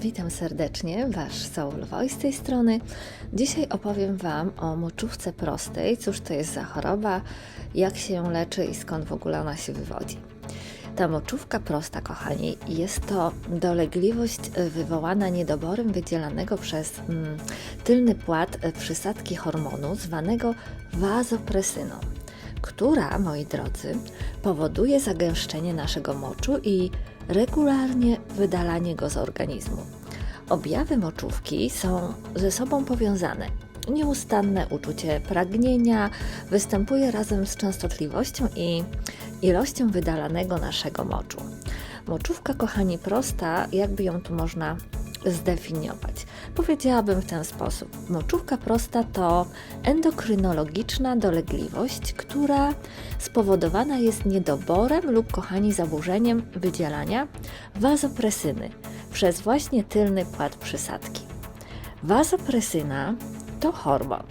Witam serdecznie, Wasz Soul Voice z tej strony. Dzisiaj opowiem Wam o moczówce prostej, cóż to jest za choroba, jak się ją leczy i skąd w ogóle ona się wywodzi. Ta moczówka prosta, kochani, jest to dolegliwość wywołana niedoborem wydzielanego przez mm, tylny płat przysadki hormonu zwanego wazopresyną, która, moi drodzy, powoduje zagęszczenie naszego moczu i regularnie wydalanie go z organizmu. Objawy moczówki są ze sobą powiązane. Nieustanne uczucie pragnienia występuje razem z częstotliwością i ilością wydalanego naszego moczu. Moczówka, kochani, prosta, jakby ją tu można zdefiniować? Powiedziałabym w ten sposób. Moczówka prosta to endokrynologiczna dolegliwość, która spowodowana jest niedoborem lub, kochani, zaburzeniem wydzielania wazopresyny przez właśnie tylny płat przysadki. Wazopresyna to hormon,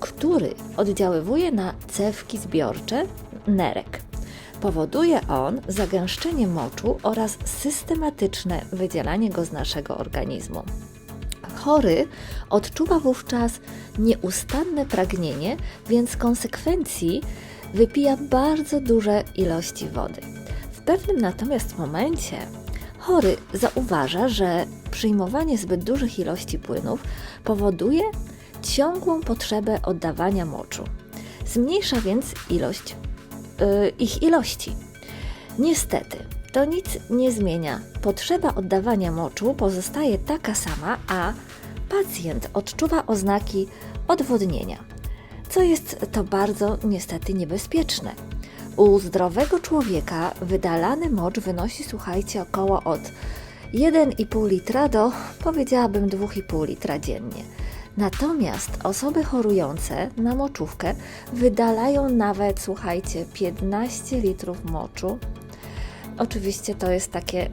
który oddziaływuje na cewki zbiorcze nerek. Powoduje on zagęszczenie moczu oraz systematyczne wydzielanie go z naszego organizmu. Chory odczuwa wówczas nieustanne pragnienie, więc w konsekwencji wypija bardzo duże ilości wody. W pewnym natomiast momencie chory zauważa, że przyjmowanie zbyt dużych ilości płynów powoduje ciągłą potrzebę oddawania moczu. Zmniejsza więc ilość ich ilości. Niestety, to nic nie zmienia. Potrzeba oddawania moczu pozostaje taka sama, a pacjent odczuwa oznaki odwodnienia, co jest to bardzo niestety niebezpieczne. U zdrowego człowieka wydalany mocz wynosi, słuchajcie, około od 1,5 litra do powiedziałabym 2,5 litra dziennie. Natomiast osoby chorujące na moczówkę wydalają nawet, słuchajcie, 15 litrów moczu. Oczywiście to jest takie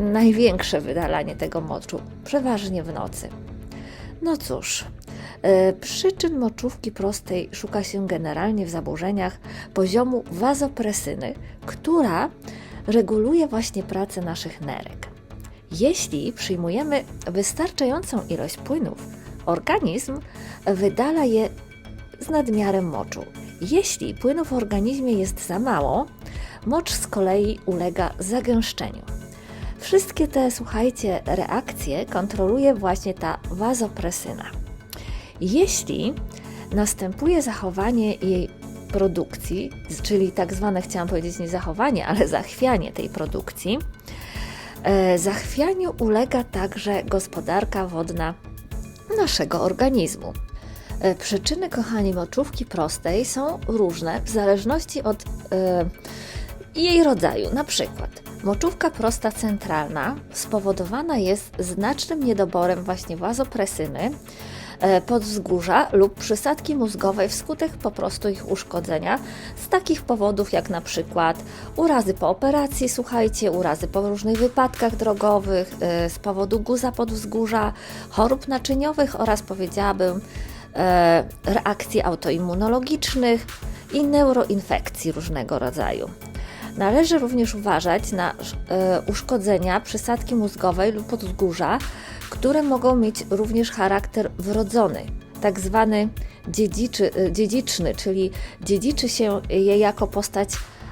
największe wydalanie tego moczu, przeważnie w nocy. No cóż, yy, przyczyn moczówki prostej szuka się generalnie w zaburzeniach poziomu wazopresyny, która reguluje właśnie pracę naszych nerek. Jeśli przyjmujemy wystarczającą ilość płynów, Organizm wydala je z nadmiarem moczu. Jeśli płynu w organizmie jest za mało, mocz z kolei ulega zagęszczeniu. Wszystkie te, słuchajcie, reakcje kontroluje właśnie ta wazopresyna. Jeśli następuje zachowanie jej produkcji, czyli tak zwane, chciałam powiedzieć nie zachowanie, ale zachwianie tej produkcji, e, zachwianiu ulega także gospodarka wodna naszego organizmu. E, przyczyny, kochani, moczówki prostej są różne w zależności od e, jej rodzaju. Na przykład moczówka prosta centralna spowodowana jest znacznym niedoborem właśnie wazopresyny, podwzgórza lub przysadki mózgowej wskutek po prostu ich uszkodzenia z takich powodów jak na przykład urazy po operacji, słuchajcie, urazy po różnych wypadkach drogowych, e, z powodu guza podwzgórza, chorób naczyniowych oraz powiedziałabym e, reakcji autoimmunologicznych i neuroinfekcji różnego rodzaju. Należy również uważać na uszkodzenia przysadki mózgowej lub podwzgórza, które mogą mieć również charakter wrodzony, tak zwany dziedziczy, y, dziedziczny, czyli dziedziczy się je jako postać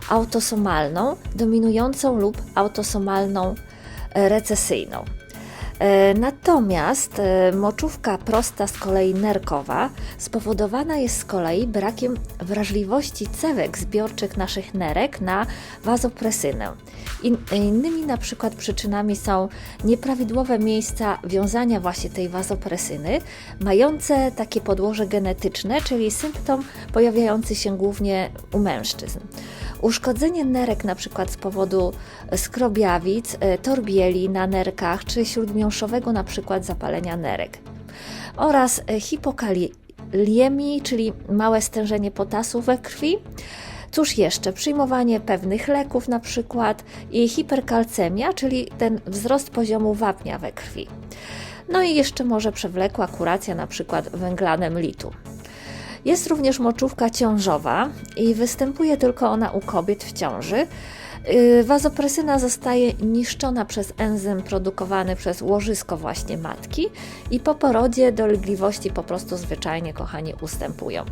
autosomalną, dominującą lub autosomalną e, recesyjną. E, natomiast e, moczówka prosta z kolei nerkowa spowodowana jest z kolei brakiem wrażliwości cewek zbiorczych naszych nerek na wazopresynę. In, innymi na przykład przyczynami są nieprawidłowe miejsca wiązania właśnie tej wazopresyny, mające takie podłoże genetyczne, czyli symptom pojawiający się głównie u mężczyzn. Uszkodzenie nerek na przykład z powodu skrobiawic, e, torbieli na nerkach czy śródmiąższowego na przykład zapalenia nerek oraz e, hipokaliemii, czyli małe stężenie potasu we krwi. Cóż jeszcze? Przyjmowanie pewnych leków na przykład i hiperkalcemia, czyli ten wzrost poziomu wapnia we krwi. No i jeszcze może przewlekła kuracja na przykład węglanem litu. Jest również moczówka ciążowa i występuje tylko ona u kobiet w ciąży. Y, Wazopresyna zostaje niszczona przez enzym produkowany przez łożysko właśnie matki i po porodzie dolegliwości po prostu zwyczajnie, kochani, ustępują.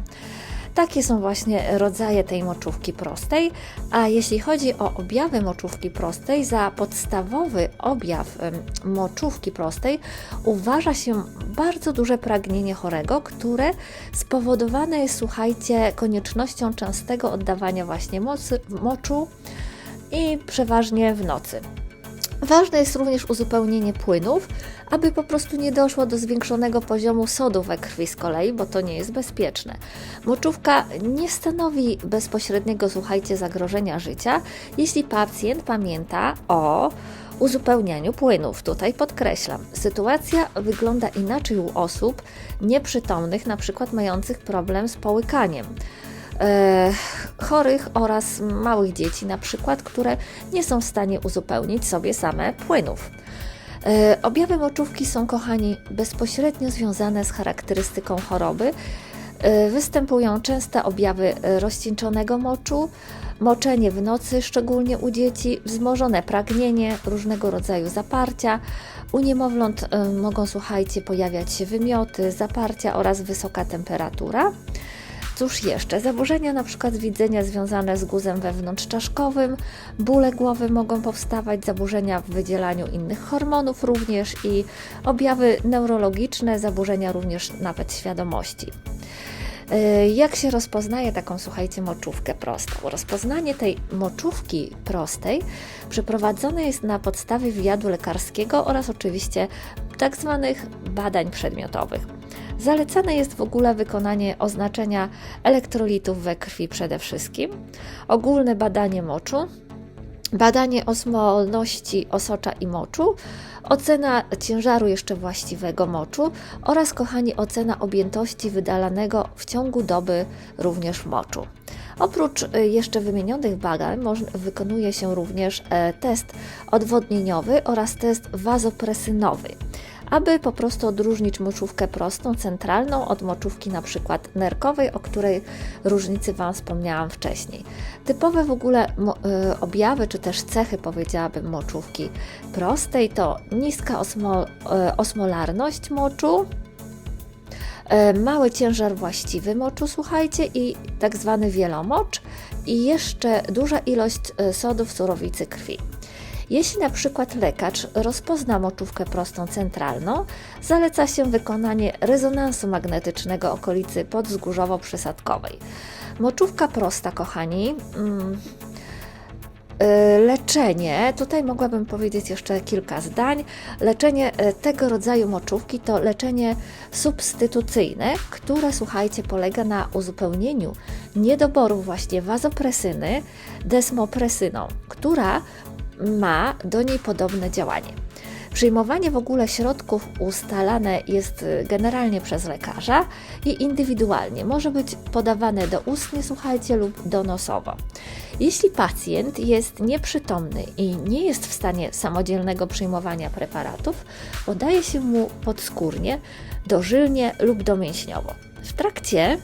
Takie są właśnie rodzaje tej moczówki prostej, a jeśli chodzi o objawy moczówki prostej, za podstawowy objaw moczówki prostej uważa się bardzo duże pragnienie chorego, które spowodowane jest, słuchajcie, koniecznością częstego oddawania właśnie mocy, moczu i przeważnie w nocy. Ważne jest również uzupełnienie płynów, aby po prostu nie doszło do zwiększonego poziomu sodu we krwi z kolei, bo to nie jest bezpieczne. Moczówka nie stanowi bezpośredniego, słuchajcie, zagrożenia życia, jeśli pacjent pamięta o uzupełnianiu płynów. Tutaj podkreślam, sytuacja wygląda inaczej u osób nieprzytomnych, na przykład mających problem z połykaniem e, chorych oraz małych dzieci, na przykład, które nie są w stanie uzupełnić sobie same płynów. E, objawy moczówki są, kochani, bezpośrednio związane z charakterystyką choroby. E, występują częste objawy rozcieńczonego moczu, moczenie w nocy, szczególnie u dzieci, wzmożone pragnienie, różnego rodzaju zaparcia. U niemowląt e, mogą, słuchajcie, pojawiać się wymioty, zaparcia oraz wysoka temperatura. Cóż jeszcze? Zaburzenia przykład widzenia związane z guzem wewnątrzczaszkowym, bóle głowy mogą powstawać, zaburzenia w wydzielaniu innych hormonów również i objawy neurologiczne, zaburzenia również nawet świadomości. Yy, Jak się rozpoznaje taką, słuchajcie, moczówkę prostą? Rozpoznanie tej moczówki prostej przeprowadzone jest na podstawie wywiadu lekarskiego oraz oczywiście tak zwanych badań przedmiotowych. Zalecane jest w ogóle wykonanie oznaczenia elektrolitów we krwi przede wszystkim, ogólne badanie moczu, badanie osmolności osocza i moczu, ocena ciężaru jeszcze właściwego moczu oraz, kochani, ocena objętości wydalanego w ciągu doby również moczu. Oprócz y, jeszcze wymienionych badań wykonuje się również e, test odwodnieniowy oraz test wazopresynowy, aby po prostu odróżnić moczówkę prostą, centralną od moczówki na przykład nerkowej, o której różnicy Wam wspomniałam wcześniej. Typowe w ogóle y, objawy, czy też cechy, powiedziałabym, moczówki prostej to niska y, osmolarność moczu, e, mały ciężar właściwy moczu, słuchajcie, i tak zwany wielomocz i jeszcze duża ilość e, sodu w surowicy krwi. Jeśli na przykład lekarz rozpozna moczówkę prostą centralną, zaleca się wykonanie rezonansu magnetycznego okolicy podzgórzowo-przysadkowej. Moczówka prosta, kochani, mm, y, leczenie, tutaj mogłabym powiedzieć jeszcze kilka zdań. Leczenie y, tego rodzaju moczówki to leczenie substytucyjne, które słuchajcie, polega na uzupełnieniu niedoboru właśnie wazopresyny desmopresyną, która ma do niej podobne działanie. Przyjmowanie w ogóle środków ustalane jest y, generalnie przez lekarza i indywidualnie. Może być podawane doustnie, słuchajcie, lub donosowo. Jeśli pacjent jest nieprzytomny i nie jest w stanie samodzielnego przyjmowania preparatów, podaje się mu podskórnie, dożylnie lub domięśniowo. W trakcie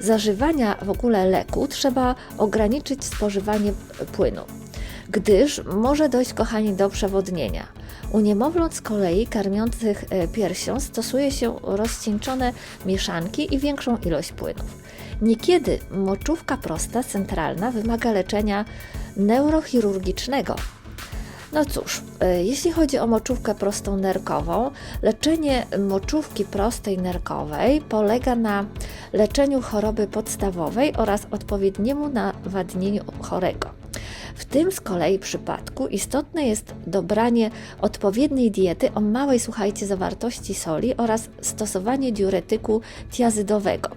zażywania w ogóle leku trzeba ograniczyć spożywanie płynu gdyż może dojść, kochani, do przewodnienia. U niemowląt z kolei karmiących e, piersią stosuje się rozcieńczone mieszanki i większą ilość płynów. Niekiedy moczówka prosta centralna wymaga leczenia neurochirurgicznego. No cóż, e, jeśli chodzi o moczówkę prostą nerkową, leczenie moczówki prostej nerkowej polega na leczeniu choroby podstawowej oraz odpowiedniemu nawadnieniu chorego. W tym z kolei przypadku istotne jest dobranie odpowiedniej diety o małej, słuchajcie, zawartości soli oraz stosowanie diuretyku tiazydowego.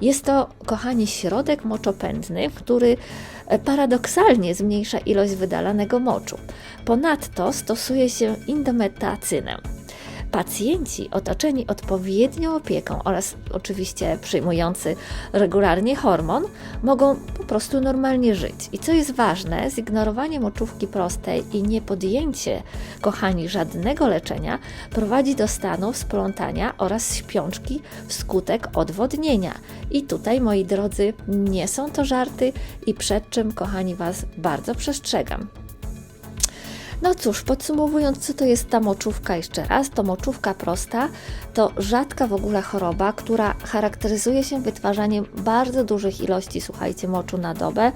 Jest to, kochani, środek moczopędny, który e, paradoksalnie zmniejsza ilość wydalanego moczu. Ponadto stosuje się indometacynę. Pacjenci otoczeni odpowiednią opieką oraz oczywiście przyjmujący regularnie hormon mogą po prostu normalnie żyć. I co jest ważne, zignorowanie moczówki prostej i niepodjęcie, kochani, żadnego leczenia prowadzi do stanu splątania oraz śpiączki wskutek odwodnienia. I tutaj, moi drodzy, nie są to żarty i przed czym, kochani, Was bardzo przestrzegam. No cóż, podsumowując, co to jest ta moczówka jeszcze raz, to moczówka prosta to rzadka w ogóle choroba, która charakteryzuje się wytwarzaniem bardzo dużych ilości, słuchajcie, moczu na dobę,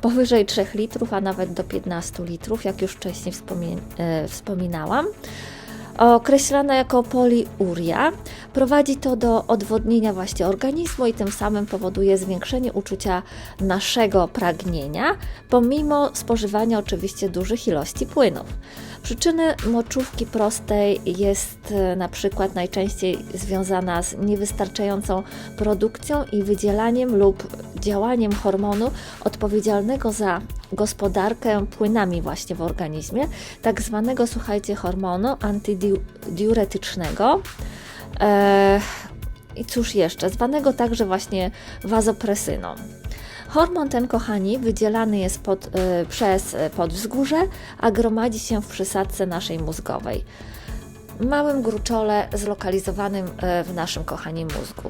powyżej 3 litrów, a nawet do 15 litrów, jak już wcześniej e, wspominałam określana jako poliuria. Prowadzi to do odwodnienia właśnie organizmu i tym samym powoduje zwiększenie uczucia naszego pragnienia, pomimo spożywania oczywiście dużych ilości płynów. Przyczyny moczówki prostej jest e, na przykład najczęściej związana z niewystarczającą produkcją i wydzielaniem lub działaniem hormonu odpowiedzialnego za gospodarkę płynami właśnie w organizmie, tak zwanego, słuchajcie, hormonu antydiuretycznego. Eee, I cóż jeszcze, zwanego także właśnie wazopresyną. Hormon ten, kochani, wydzielany jest pod, y, przez e, podwzgórze, a gromadzi się w przysadce naszej mózgowej. Małym gruczole zlokalizowanym y, w naszym, kochani, mózgu.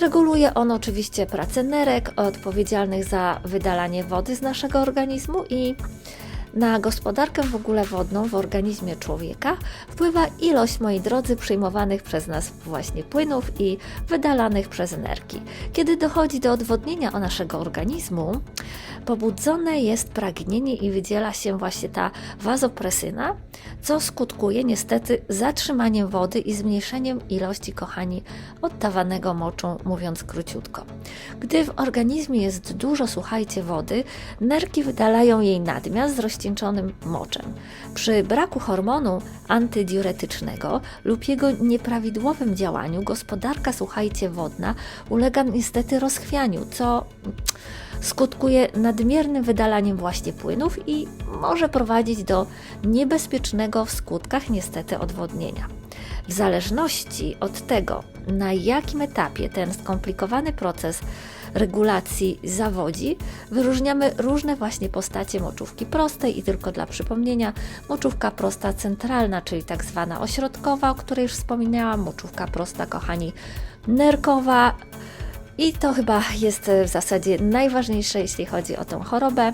Reguluje on oczywiście pracę nerek odpowiedzialnych za wydalanie wody z naszego organizmu i na gospodarkę w ogóle wodną w organizmie człowieka wpływa ilość, moi drodzy, przyjmowanych przez nas właśnie płynów i wydalanych przez nerki. Kiedy dochodzi do odwodnienia naszego organizmu, pobudzone jest pragnienie i wydziela się właśnie ta wazopresyna, co skutkuje niestety zatrzymaniem wody i zmniejszeniem ilości, kochani, oddawanego moczu, mówiąc króciutko. Gdy w organizmie jest dużo, słuchajcie, wody, nerki wydalają jej nadmiar z rozcieńczonym moczem. Przy braku hormonu antydiuretycznego lub jego nieprawidłowym działaniu gospodarka, słuchajcie, wodna ulega niestety rozchwianiu, co skutkuje nadmiernym wydalaniem właśnie płynów i może prowadzić do niebezpiecznego w skutkach niestety odwodnienia. W zależności od tego, na jakim etapie ten skomplikowany proces regulacji zawodzi, wyróżniamy różne właśnie postacie moczówki prostej i tylko dla przypomnienia, moczówka prosta centralna, czyli tak zwana ośrodkowa, o której już wspominałam, moczówka prosta, kochani, nerkowa, i to chyba jest w zasadzie najważniejsze, jeśli chodzi o tę chorobę.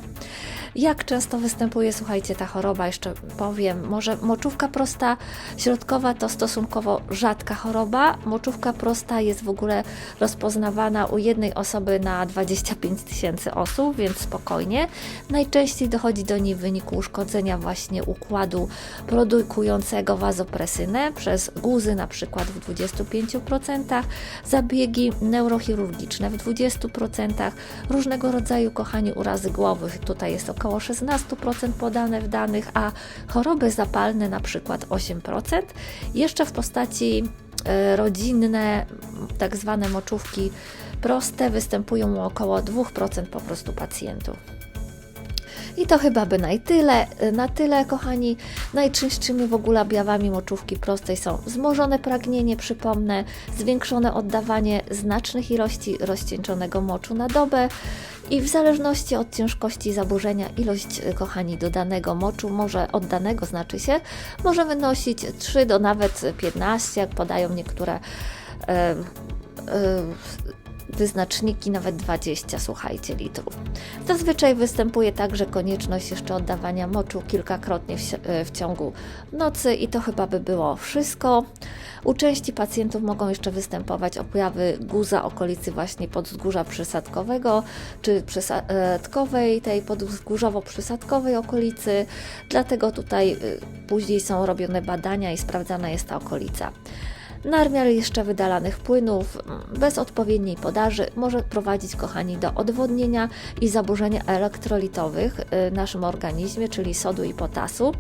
Jak często występuje, słuchajcie, ta choroba, jeszcze powiem, może moczówka prosta środkowa to stosunkowo rzadka choroba. Moczówka prosta jest w ogóle rozpoznawana u jednej osoby na 25 tysięcy osób, więc spokojnie. Najczęściej dochodzi do niej w wyniku uszkodzenia właśnie układu produkującego wazopresynę przez guzy na przykład w 25%, zabiegi neurochirurgiczne w 20%, różnego rodzaju, kochani, urazy głowy, tutaj jest około około 16% podane w danych, a choroby zapalne na przykład 8%. Jeszcze w postaci e, rodzinne, tak zwane moczówki proste, występują u około 2% po prostu pacjentów. I to chyba by na tyle. Na tyle, kochani. Najczęstszymi w ogóle objawami moczówki prostej są wzmożone pragnienie, przypomnę, zwiększone oddawanie znacznych ilości rozcieńczonego moczu na dobę i w zależności od ciężkości zaburzenia ilość, kochani, dodanego moczu może oddanego znaczy się, może wynosić 3 do nawet 15, jak podają niektóre e, e, wyznaczniki nawet 20, słuchajcie, litrów. Zazwyczaj występuje także konieczność jeszcze oddawania moczu kilkakrotnie w, w ciągu nocy i to chyba by było wszystko. U części pacjentów mogą jeszcze występować objawy guza okolicy właśnie podzgórza przysadkowego czy przysadkowej, tej podzgórzowo-przysadkowej okolicy, dlatego tutaj y, później są robione badania i sprawdzana jest ta okolica. Nadmiar jeszcze wydalanych płynów bez odpowiedniej podaży może prowadzić, kochani, do odwodnienia i zaburzenia elektrolitowych w naszym organizmie, czyli sodu i potasu.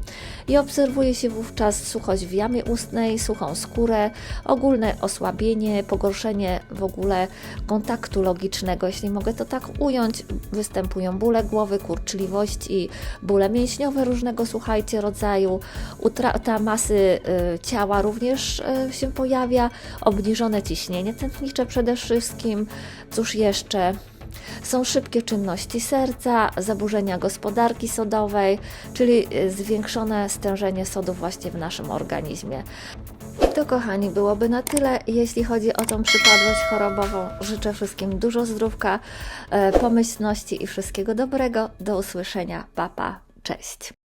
I obserwuje się wówczas suchość w jamie ustnej, suchą skórę, ogólne osłabienie, pogorszenie w ogóle kontaktu logicznego, jeśli mogę to tak ująć. Występują bóle głowy, kurczliwość i bóle mięśniowe różnego, słuchajcie, rodzaju. Utrata masy y, ciała również y, się pojawia, obniżone ciśnienie tętnicze przede wszystkim. Cóż jeszcze? Są szybkie czynności serca, zaburzenia gospodarki sodowej, czyli y, zwiększone stężenie sodu właśnie w naszym organizmie. I to, kochani, byłoby na tyle, jeśli chodzi o tą przypadłość chorobową. Życzę wszystkim dużo zdrówka, e, pomyślności i wszystkiego dobrego. Do usłyszenia. Papa. Cześć.